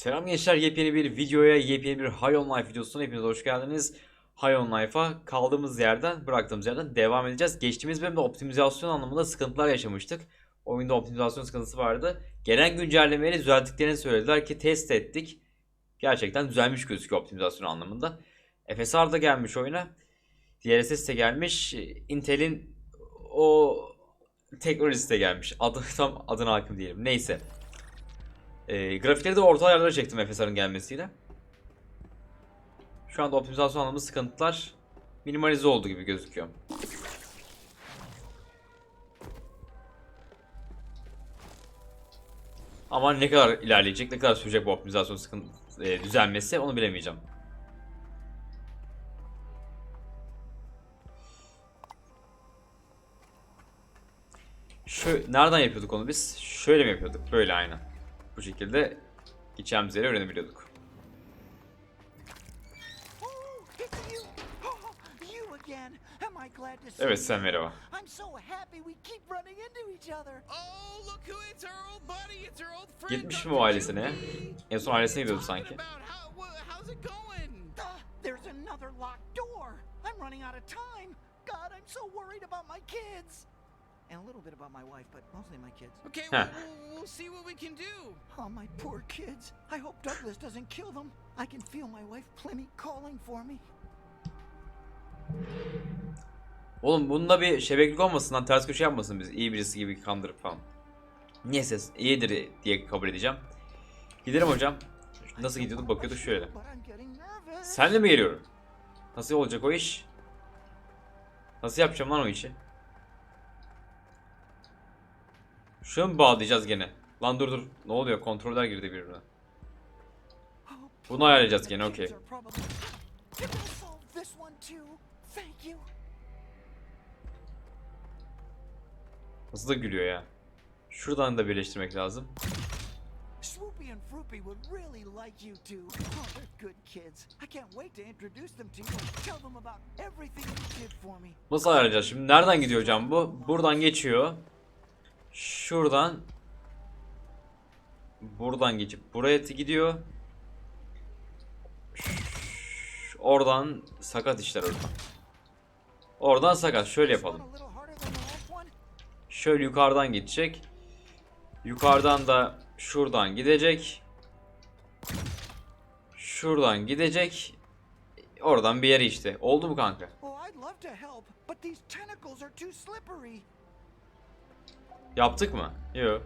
Selam gençler, yepyeni bir videoya, yepyeni bir High on Life videosuna hepiniz hoş geldiniz. High on Life'a kaldığımız yerden, bıraktığımız yerden devam edeceğiz. Geçtiğimiz bölümde optimizasyon anlamında sıkıntılar yaşamıştık. Oyunda optimizasyon sıkıntısı vardı. Gelen güncellemeleri düzelttiklerini söylediler ki test ettik. Gerçekten düzelmiş gözüküyor optimizasyon anlamında. FSR da gelmiş oyuna. DLSS de gelmiş. Intel'in o teknolojisi de gelmiş. Adı tam adına hakim değilim. Neyse. E, grafikleri de orta ayarlara çektim FSR'ın gelmesiyle. Şu anda optimizasyon anlamında sıkıntılar minimalize oldu gibi gözüküyor. Ama ne kadar ilerleyecek, ne kadar sürecek bu optimizasyon sıkıntı e, düzelmesi onu bilemeyeceğim. Şu nereden yapıyorduk onu biz? Şöyle mi yapıyorduk? Böyle aynen. Bu şekilde gideceğimiz yeri öğrenebiliyorduk. Evet sen merhaba. I'm so happy we keep running into each other. Oh, look who it's our old buddy. It's our old friend. Gitmiş mi o ailesine? En son ailesine gidiyordu sanki. how's it going? There's another locked door. I'm running out of time. God, I'm so worried about my kids. And a little bit about my wife, but mostly my kids. Okay, Huh. well, we'll, we'll see what we can do. Oh, my poor kids. I hope Douglas doesn't kill them. I can feel my wife Plymmy calling for me. Oğlum bunda bir şebeklik olmasın lan ters köşe yapmasın biz iyi birisi gibi kandırıp falan. Neyse iyidir diye kabul edeceğim. Gidelim hocam. Nasıl know bakıyorduk şöyle. Senle mi geliyorum? Nasıl olacak o iş? Nasıl yapacağım lan o işi? Şunu mu bağlayacağız gene? Lan dur dur. Ne oluyor? Kontroller girdi birbirine. Bunu ayarlayacağız gene okey. Nasıl da gülüyor ya. Şuradan da birleştirmek lazım. Swoopy and Froopy would really like you two. Oh, they're good kids. I can't wait to introduce them to you and tell them about everything you did for me. Nasıl ayarlayacağız? Şimdi nereden gidiyor hocam bu? Buradan geçiyor. Şuradan. Buradan geçip buraya gidiyor. Oradan sakat işler oradan. Oradan sakat. Şöyle yapalım. Şöyle yukarıdan gidecek. Yukarıdan da şuradan gidecek. Şuradan gidecek. Oradan bir yere işte. Oldu mu kanka? Yaptık mı? Yok.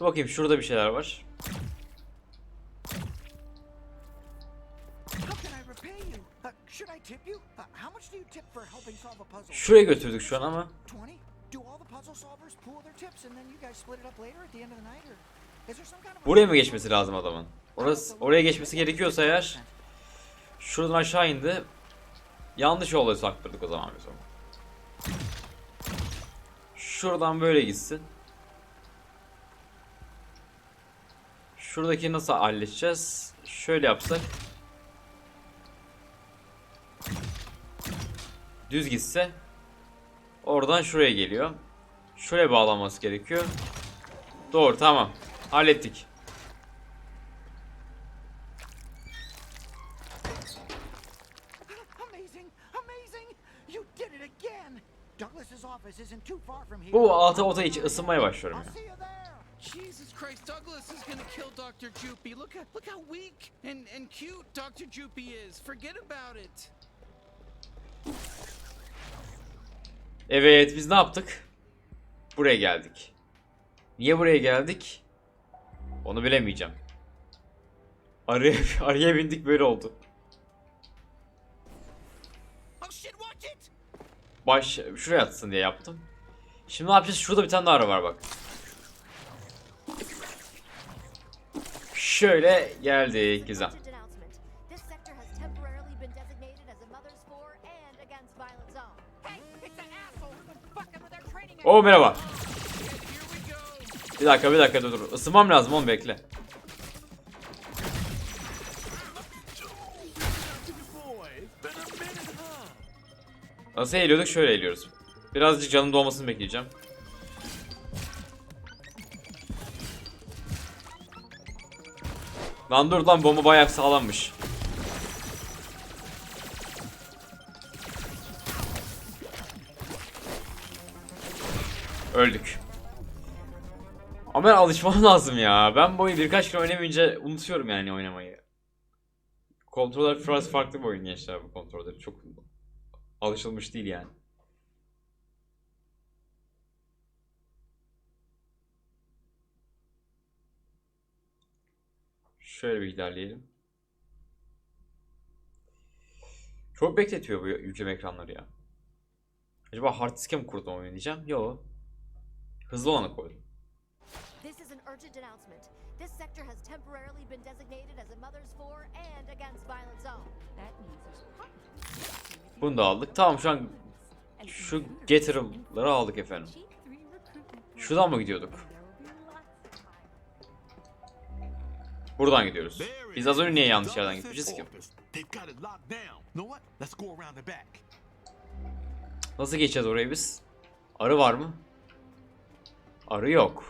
Dur bakayım şurada bir şeyler var. Uh? Uh? Şuraya götürdük şu an ama. 20? Do all the puzzle solvers pool their tips and then you guys split it up later at the end of the night or is there some kind of a- Buraya mı geçmesi lazım adamın? Orası, oraya geçmesi gerekiyorsa eğer şuradan aşağı indi. Yanlış yolda sakladık o zaman biz onu. Şuradan böyle gitsin. Şuradaki nasıl halledeceğiz? Şöyle yapsak. Düz gitse oradan şuraya geliyor. Şuraya bağlanması gerekiyor. Doğru tamam. Hallettik. Bu alta ota iç ısınmaya başlıyorum ya. Jesus Christ, Douglas is gonna kill Dr. Jupy. Look at look how weak and and cute Dr. Jupy is. Forget about it. Evet biz ne yaptık? Buraya geldik. Niye buraya geldik? Onu bilemeyeceğim. Araya, araya bindik böyle oldu. Oh! Baş şuraya atsın diye yaptım. Şimdi ne yapacağız? Şurada bir tane daha ara var bak. Şöyle geldik güzel. Oo merhaba. Bir dakika bir dakika dur dur. Isınmam lazım oğlum bekle. Nasıl eğiliyorduk? Şöyle eğiliyoruz. Birazcık canım doğmasını bekleyeceğim. Lan dur lan bomba bayağı sağlammış. Öldük. Ama ben alışmam lazım ya. Ben bu oyunu birkaç kere oynamayınca unutuyorum yani oynamayı. Kontroller biraz farklı bir oyun gençler bu kontroller. Çok alışılmış değil yani. Şöyle bir ilerleyelim. Çok bekletiyor bu yükleme ekranları ya. Acaba hard disk'e mi kurdum oyunu diyeceğim. Yo. Hızlı olana koydum. This is an urgent announcement. This sector has temporarily been designated as a mother's for and against violent zone. That means there's Bunu da aldık. Tamam şu an şu Getter'ları aldık efendim. Şuradan mı gidiyorduk? Buradan gidiyoruz. Biz az önce niye yanlış yerden gitmişiz ki? Nasıl geçeceğiz oraya biz? Arı var mı? Arı yok.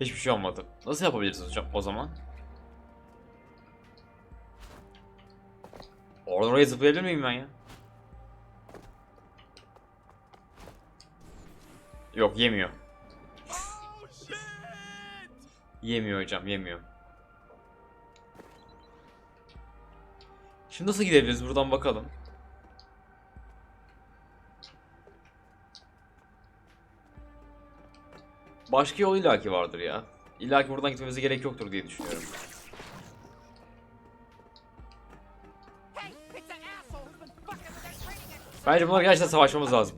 Hiçbir şey olmadı. Nasıl yapabiliriz hocam o zaman? Oradan oraya zıplayabilir miyim ben ya? Yok yemiyor. Yemiyor hocam, yemiyor. Şimdi nasıl gidebiliriz buradan bakalım. Başka yol illaki vardır ya. İllaki buradan gitmemize gerek yoktur diye düşünüyorum. Bence bunlar gerçekten savaşmamız lazım.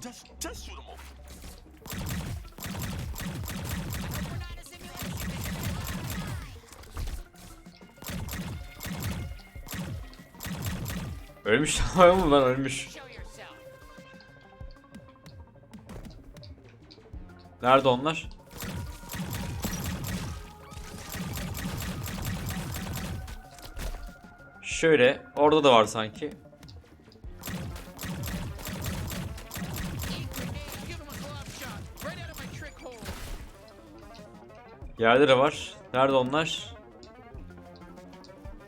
Ölmüş tamam mı ben ölmüş. Nerede onlar? Şöyle, orada da var sanki. Yerde de var. Nerede onlar?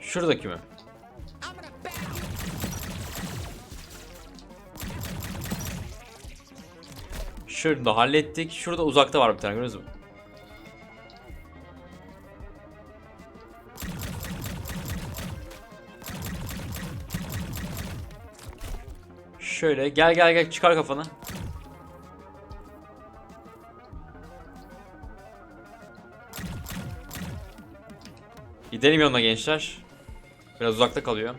Şuradaki mi? Şurada hallettik. Şurada uzakta var bir tane gördünüz mü? Şöyle gel gel gel çıkar kafanı. Gidelim yanına gençler. Biraz uzakta kalıyor.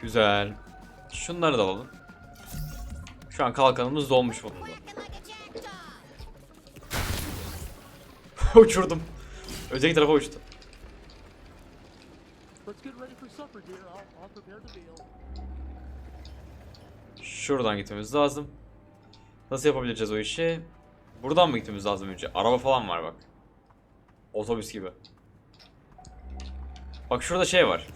Güzel. Şunları da alalım. Şu an kalkanımız dolmuş jackdaw. Uçurdum. Öteki tarafa uçtu. Ready for supper, dear. I'll, I'll prepare the meal. Şuradan gitmemiz lazım. Nasıl yapabileceğiz o işi? Buradan mı gitmemiz lazım önce? Araba falan var bak. Otobüs gibi. Bak şurada şey var.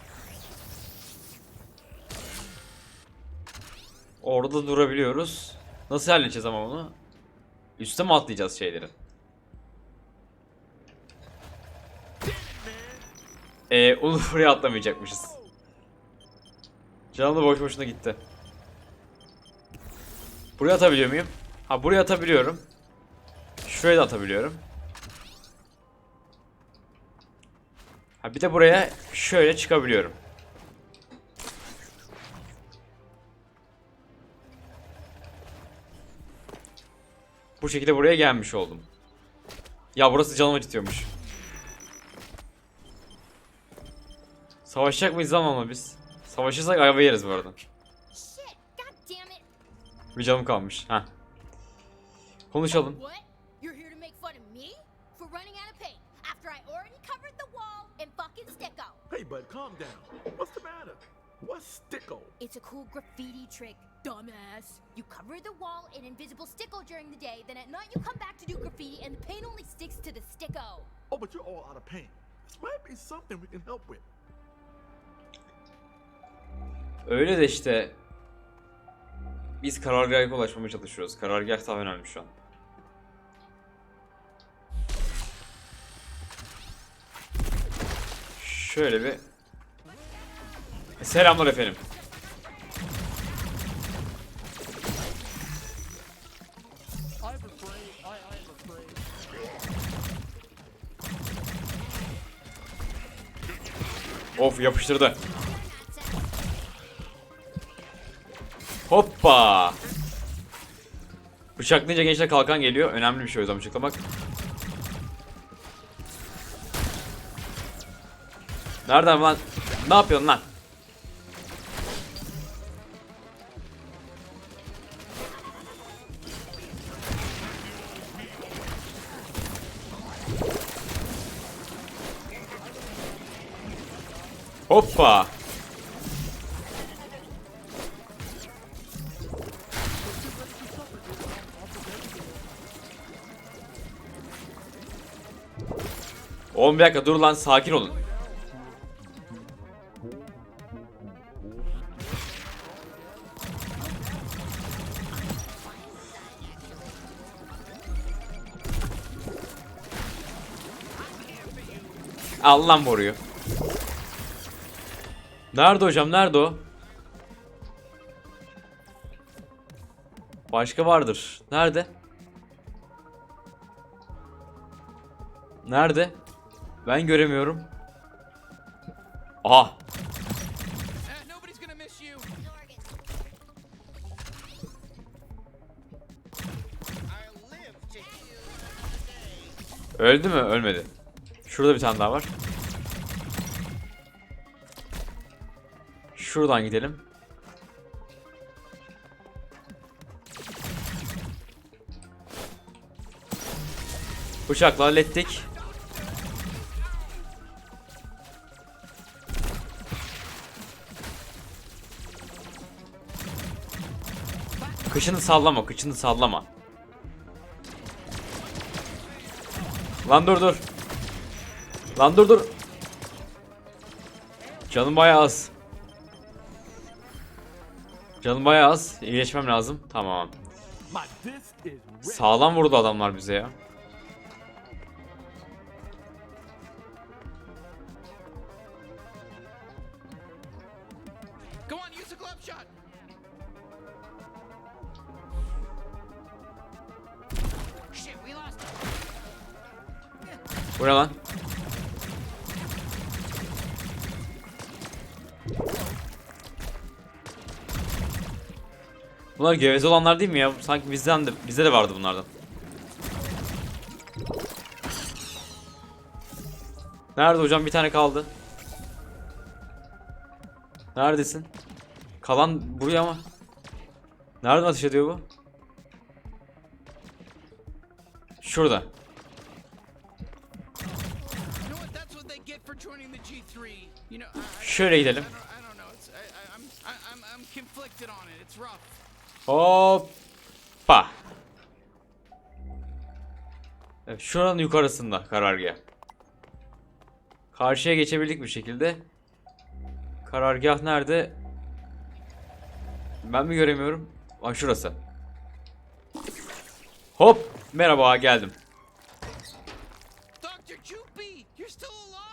Orada durabiliyoruz. Nasıl halledeceğiz ama bunu? Üste mi atlayacağız şeyleri? Eee onu buraya atlamayacakmışız. Canım da boş boşuna gitti. Buraya atabiliyor muyum? Ha buraya atabiliyorum. Şuraya da atabiliyorum. Ha bir de buraya şöyle çıkabiliyorum. Bu şekilde buraya gelmiş oldum. Ya burası canımı acıtıyormuş. Savaşacak mıyız ama ama biz? Savaşırsak ayva yeriz bu arada. Shit, god damn it. Bir canım kalmış. Heh. Konuşalım. What? You're here to make fun of me? For running out of paint after I already covered the wall in fucking sticko. Hey, bud, calm down. What's the matter? What's sticko? It's a cool graffiti trick, dumbass. You cover the wall in invisible sticko during the day, then at night you come back to do graffiti and the paint only sticks to the sticko. Oh, but you're all out of paint. This might be something we can help with. Öyle de işte biz karargaha ulaşmaya çalışıyoruz. Karargah daha önemli şu an. Şöyle bir Selamlar efendim. Of yapıştırdı. Hoppa. Bıçaklayınca gençler kalkan geliyor. Önemli bir şey o yüzden bıçaklamak. Nereden lan? Ne yapıyorsun lan? Hoppa. Oğlum bir dakika dur lan sakin olun. Allah vuruyor. Nerede hocam? Nerede o? Başka vardır. Nerede? Nerede? Ben göremiyorum. Aha. Öldü mü? Ölmedi. Şurada bir tane daha var. Şuradan gidelim. Bıçakla hallettik. Kışını sallama, kışını sallama. Lan dur dur. Lan dur dur. Canım bayağı az. Canım bayağı az. İyileşmem lazım. Tamam. Sağlam vurdu adamlar bize ya. Bu ne lan? Bunlar geveze olanlar değil mi ya? Sanki bizden de bizde de vardı bunlardan. Nerede hocam? Bir tane kaldı. Neredesin? Kalan buraya ama. Nereden ateş ediyor bu? Şurada. It's rough. Hoppa. Evet, şuranın yukarısında karargah. Karşıya geçebildik bir şekilde. Karargah nerede? Ben mi göremiyorum? Aa şurası. Hop. Merhaba geldim.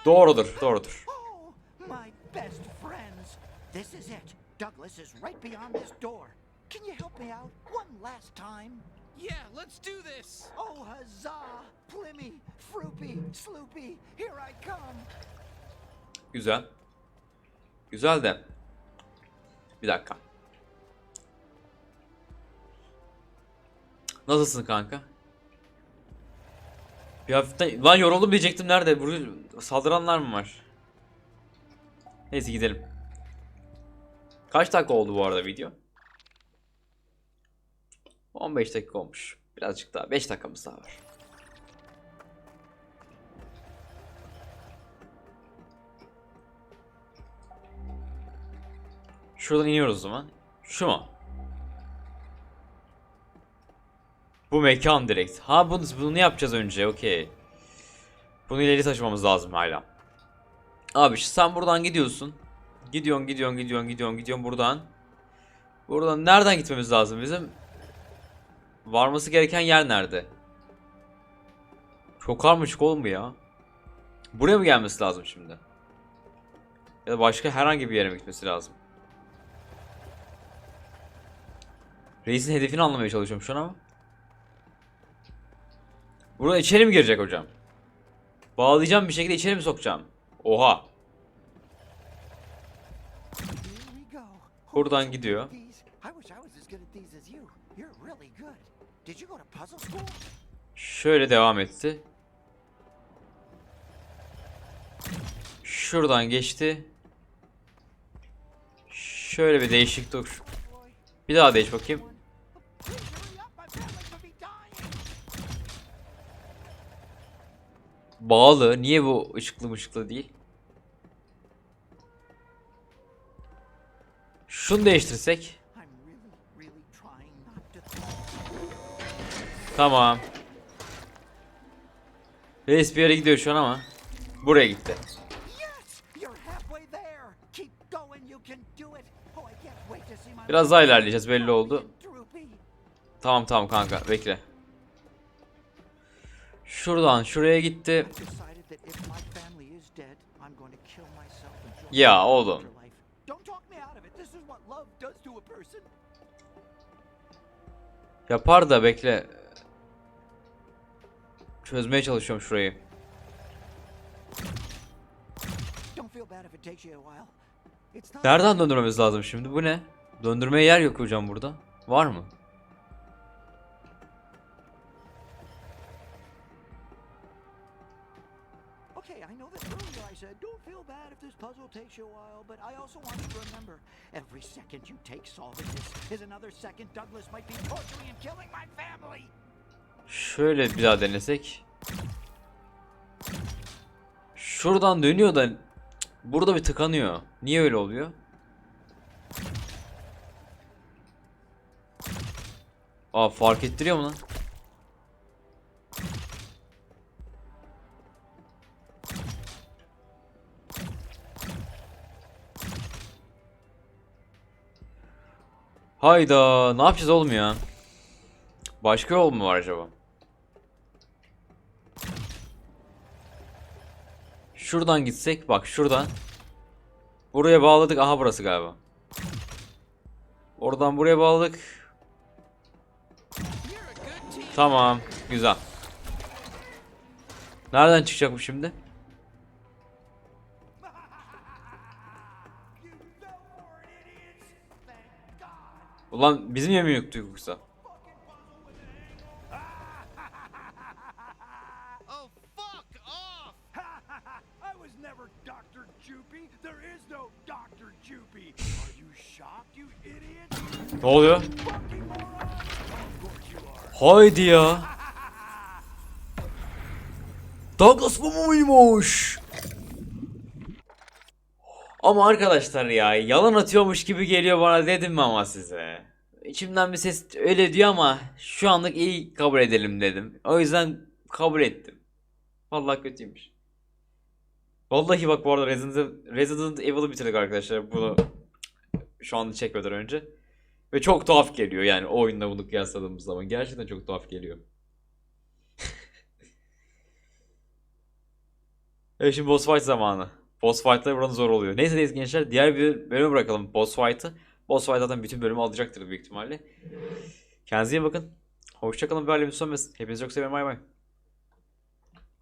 Doğrudur, doğrudur. Oh, my best friends. This is it. Douglas is right beyond this door. Can you help me out one last time? Yeah, let's do this. Oh, huzzah! Plimmy, Froopy, Sloopy, here I come. Güzel. Güzel de. Bir dakika. Nasılsın kanka? Bir hafiften... Lan yoruldum diyecektim nerede? Buraya saldıranlar mı var? Neyse gidelim. Kaç dakika oldu bu arada video? 15 dakika olmuş. Birazcık daha. 5 dakikamız daha var. Şuradan iniyoruz o zaman. Şu mu? Bu mekan direkt. Ha bunu, bunu yapacağız önce. Okey. Bunu ileri taşımamız lazım hala. Abi sen buradan gidiyorsun. Gidiyorsun, gidiyorsun, gidiyorsun, gidiyorsun, gidiyorsun buradan. Buradan nereden gitmemiz lazım bizim? Varması gereken yer nerede? Çok karmaşık oğlum bu ya. Buraya mı gelmesi lazım şimdi? Ya da başka herhangi bir yere mi gitmesi lazım? Reisin hedefini anlamaya çalışıyorum şu an ama. Burada içeri mi girecek hocam? Bağlayacağım bir şekilde içeri mi sokacağım? Oha. Here we go. Who Buradan was so gidiyor. good at these? I wish I was as good at these as you. You're really good. Did you go to puzzle school? Şöyle devam etti. Şuradan geçti. Şöyle bir değişik dur. Bir daha değiş bakayım. Bağlı. Niye bu ışıklı ışıklı değil? Şunu değiştirsek. Tamam. Reis bir yere gidiyor şu an ama. Buraya gitti. Biraz daha ilerleyeceğiz belli oldu. Tamam tamam kanka bekle. Şuradan şuraya gitti. I decided Yapar da bekle. Çözmeye çalışıyorum şurayı. Nereden döndürmemiz lazım şimdi? Bu ne? Döndürmeye yer yok hocam burada. Var mı? Puzzle takes you a while, but I also want you to remember every second you take solving this is another second Douglas might be torturing and killing my family. Şöyle bir daha denesek. Şuradan dönüyor da burada bir tıkanıyor. Niye öyle oluyor? Aa fark ettiriyor mu lan? Hayda ne yapacağız oğlum ya? Başka yol mu var acaba? Şuradan gitsek bak şuradan. Buraya bağladık. Aha burası galiba. Oradan buraya bağladık. Tamam. Güzel. Nereden çıkacak bu şimdi? Ulan bizim yemeği yoktu yoksa. Oh, fuck off! I was never Dr. Jupy. There is no Dr. Jupy. Are you shocked, you idiot? Ne oluyor? Haydi ya. Douglas bu muymuş? Ama arkadaşlar ya yalan atıyormuş gibi geliyor bana dedim mi ama size. İçimden bir ses öyle diyor ama şu anlık iyi kabul edelim dedim. O yüzden kabul ettim. Vallahi kötüymüş. Vallahi bak bu arada Resident, Resident Evil'ı bitirdik arkadaşlar bunu şu anda çekmeden önce. Ve çok tuhaf geliyor yani o oyunla bunu kıyasladığımız zaman. Gerçekten çok tuhaf geliyor. evet şimdi boss fight zamanı. Boss fight'lar buranın zor oluyor. Neyse neyse gençler diğer bir bölüme bırakalım boss fight'ı. Boss fight zaten bütün bölümü alacaktır büyük ihtimalle. Kendinize iyi bakın. Hoşçakalın. Bir son Hepinizi çok seviyorum. Bay bay.